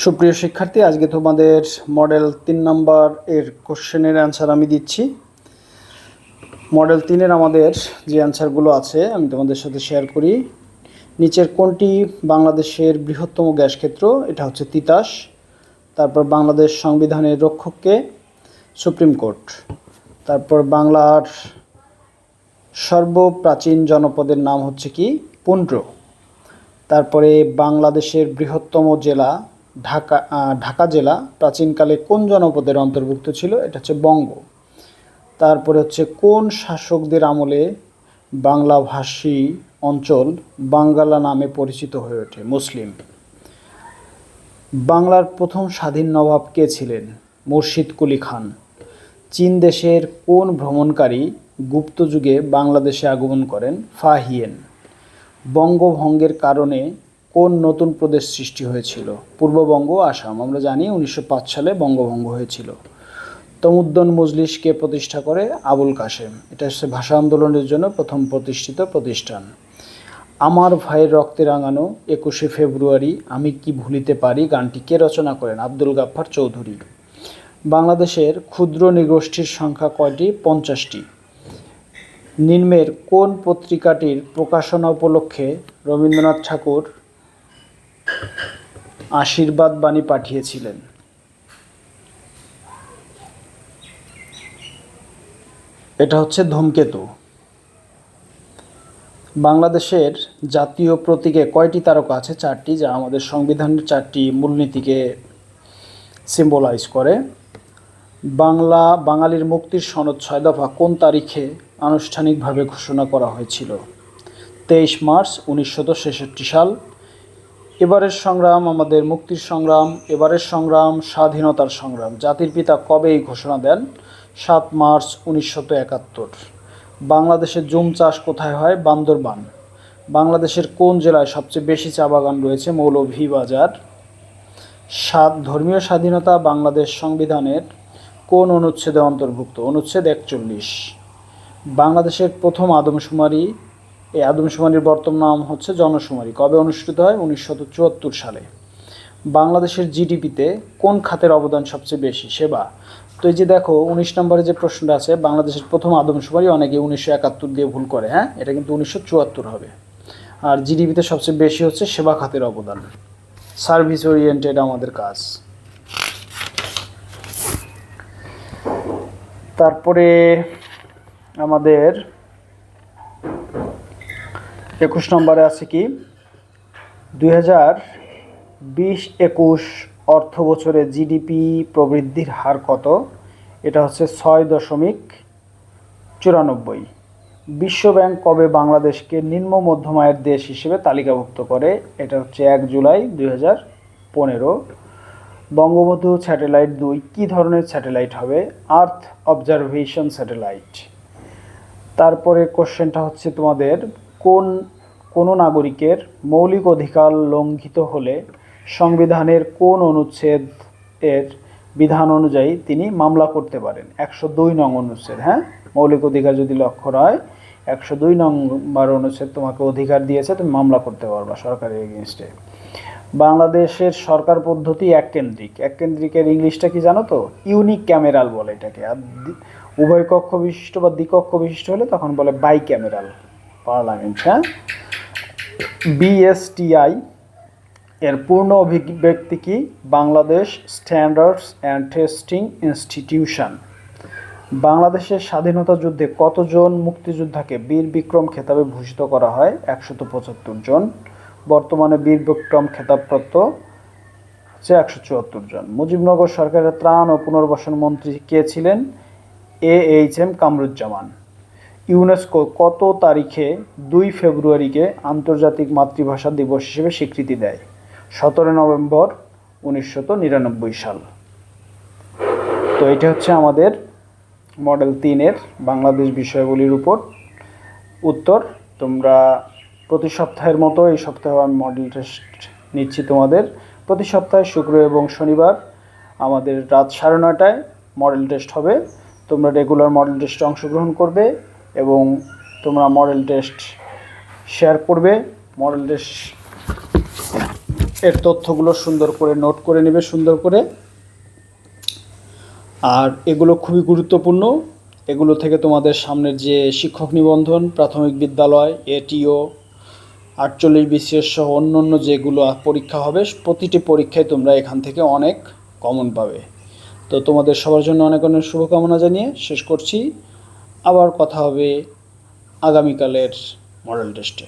সুপ্রিয় শিক্ষার্থী, আজকে তোমাদের মডেল তিন নম্বর এর কোশ্চেনের অ্যান্সার আমি দিচ্ছি। মডেল তিনের আমাদের যে অ্যান্সারগুলো আছে, আমি তোমাদের সাথে শেয়ার করি। নিচের কোনটি বাংলাদেশের বৃহত্তম গ্যাস ক্ষেত্র? এটা হচ্ছে তিতাস। তারপর বাংলাদেশ সংবিধানের রক্ষককে সুপ্রিম কোর্ট। তারপর বাংলার সর্বপ্রাচীন জনপদের নাম হচ্ছে কি? পুন্ড্র। তারপরে বাংলাদেশের বৃহত্তম জেলা ঢাকা ঢাকা জেলা প্রাচীনকালে কোন জনপদের অন্তর্ভুক্ত ছিল? এটা হচ্ছে বঙ্গ। তারপরে হচ্ছে কোন শাসকদের আমলে বাংলাভাষী অঞ্চল বাঙ্গালা নামে পরিচিত হয়ে ওঠে? মুসলিম। বাংলার প্রথম স্বাধীন নবাব কে ছিলেন? মুর্শিদ কুলি খান। চীন দেশের কোন ভ্রমণকারী গুপ্ত যুগে বাংলাদেশে আগমন করেন? ফাহিয়েন। বঙ্গভঙ্গের কারণে কোন নতুন প্রদেশ সৃষ্টি হয়েছিল? পূর্ববঙ্গ আসাম। আমরা জানি উনিশশো পাঁচ সালে বঙ্গভঙ্গ হয়েছিল। তমুদ্দন মজলিসকে প্রতিষ্ঠা করে? আবুল কাশেম। এটা হচ্ছে ভাষা আন্দোলনের জন্য প্রথম প্রতিষ্ঠিত প্রতিষ্ঠান। আমার ভাইয়ের রক্তে রাঙানো একুশে ফেব্রুয়ারি, আমি কি ভুলিতে পারি? গানটি কে রচনা করেন? আব্দুল গাফফার চৌধুরী। বাংলাদেশের ক্ষুদ্র নিগোষ্ঠীর সংখ্যা কয়টি? পঞ্চাশটি। নিম্নের কোন পত্রিকাটির প্রকাশনা উপলক্ষে রবীন্দ্রনাথ ঠাকুর আশীর্বাদ বাণী পাঠিয়েছিলেন। এটা হচ্ছে ধূমকেতু। বাংলাদেশের জাতীয় প্রতীকে কয়টি তারকা আছে? চারটি, যা আমাদের সংবিধানের চারটি মূলনীতিকে সিম্বলাইজ করে। বাংলা, বাঙালির মুক্তির সনদ ছয় দফা কোন তারিখে আনুষ্ঠানিকভাবে ঘোষণা করা হয়েছিল? তেইশ মার্চ উনিশশো ছেষট্টি সাল এবারের সংগ্রাম, আমাদের মুক্তির সংগ্রাম, এবারের সংগ্রাম, স্বাধীনতার সংগ্রাম। জাতির পিতা কবে এই ঘোষণা দেন? সাত মার্চ উনিশশত একাত্তর। বাংলাদেশের জুম চাষ কোথায় হয়? বান্দরবান। বাংলাদেশের কোন জেলায় সবচেয়ে বেশি চা বাগান রয়েছে? মৌলভীবাজার। সাত, ধর্মীয় স্বাধীনতা, বাংলাদেশ সংবিধানের কোন অনুচ্ছেদে অন্তর্ভুক্ত? অনুচ্ছেদ একচল্লিশ। বাংলাদেশের প্রথম আদমশুমারি এই আদমশুমারির বর্তমান নাম হচ্ছে জনশুমারি কবে অনুষ্ঠিত হয়? উনিশশো চুয়াত্তর সালে। বাংলাদেশের জিডিপিতে কোন খাতের অবদান সবচেয়ে বেশি? সেবা। তো এই যে দেখো, উনিশ নম্বরে যে প্রশ্নটা আছে, বাংলাদেশের প্রথম আদমশুমারি অনেকে উনিশশো একাত্তর দিয়ে ভুল করে হ্যাঁ? এটা কিন্তু উনিশশো চুয়াত্তর হবে। আর জিডিপিতে সবচেয়ে বেশি হচ্ছে সেবা খাতের অবদান। সার্ভিস ওরিয়েন্টেড আমাদের কাজ। তারপরে আমাদের একুশ নম্বরে আছে কি? দুই হাজার বিশ একুশ অর্থ বছরে জিডিপি প্রবৃদ্ধির হার কত? এটা হচ্ছে ছয় দশমিক চুরানব্বই। বিশ্বব্যাংক কবে বাংলাদেশকে নিম্ন মধ্যম আয়ের দেশ হিসেবে তালিকাভুক্ত করে? এটা হচ্ছে এক জুলাই দুই হাজার পনেরো। বঙ্গবন্ধু স্যাটেলাইট দুই, কী ধরনের স্যাটেলাইট হবে? Earth observation satellite. তারপরে কোশ্চেনটা হচ্ছে তোমাদের কোন, কোনো নাগরিকের মৌলিক অধিকার লঙ্ঘিত হলে সংবিধানের কোন অনুচ্ছেদ এর বিধান অনুযায়ী তিনি মামলা করতে পারেন? একশো দুই নং অনুচ্ছেদ হ্যাঁ? মৌলিক অধিকার যদি লক্ষ্য হয় একশো দুই নম্বর অনুচ্ছেদ তোমাকে অধিকার দিয়েছে, তুমি মামলা করতে পারবা সরকারের এগেনস্টে বাংলাদেশের সরকার পদ্ধতি এক কেন্দ্রিক এক কেন্দ্রিকের ইংলিশটা কি জানো তো? ইউনিক ক্যামেরাল বলে এটাকে। আর উভয় কক্ষ বিশিষ্ট বা দ্বিকক্ষ বিশিষ্ট হলে তখন বলে বাই ক্যামেরাল। পার্লামেন্ট হ্যাঁ বিএসটিআই এর পূর্ণ অভিব্যক্তি কি? Bangladesh Standards and Testing Institution বাংলাদেশের স্বাধীনতা যুদ্ধে কতজন মুক্তিযোদ্ধাকে বীর বিক্রম খেতাবে ভূষিত করা হয়? একশত পঁচাত্তর জন। বর্তমানে বীর বিক্রম খেতাবপ্রাপ্ত হচ্ছে একশো চুয়াত্তর জন। মুজিবনগর সরকারের ত্রাণ ও পুনর্বাসন মন্ত্রী কে ছিলেন? A H M Kamaruzzaman. UNESCO কত তারিখে দুই ফেব্রুয়ারিকে আন্তর্জাতিক মাতৃভাষা দিবস হিসেবে স্বীকৃতি দেয়? সতেরো নভেম্বর উনিশশত নিরানব্বই সাল। তো এটা হচ্ছে আমাদের মডেল তিনের বাংলাদেশ বিষয়গুলির উপর উত্তর। তোমরা প্রতি সপ্তাহের মতো এই সপ্তাহে আমি মডেল টেস্ট নিচ্ছি তোমাদের। প্রতি সপ্তাহে শুক্র এবং শনিবার আমাদের রাত সাড়ে নয়টায় মডেল টেস্ট হবে। তোমরা রেগুলার মডেল টেস্টে অংশগ্রহণ করবে। এবং তোমরা মডেল টেস্ট শেয়ার করবে। মডেল টেস্ট এর তথ্যগুলো সুন্দর করে নোট করে নেবে, সুন্দর করে। আর এগুলো খুবই গুরুত্বপূর্ণ। এগুলো থেকে তোমাদের সামনের যে শিক্ষক নিবন্ধন, প্রাথমিক বিদ্যালয়, এটিও, আটচল্লিশ বিসিএস সহ অন্য অন্য যেগুলো পরীক্ষা হবে, প্রতিটি পরীক্ষায় তোমরা এখান থেকে অনেক কমন পাবে। তো তোমাদের সবার জন্য অনেক অনেক শুভকামনা জানিয়ে শেষ করছি। আবার কথা হবে আগামীকালের মডেল টেস্টে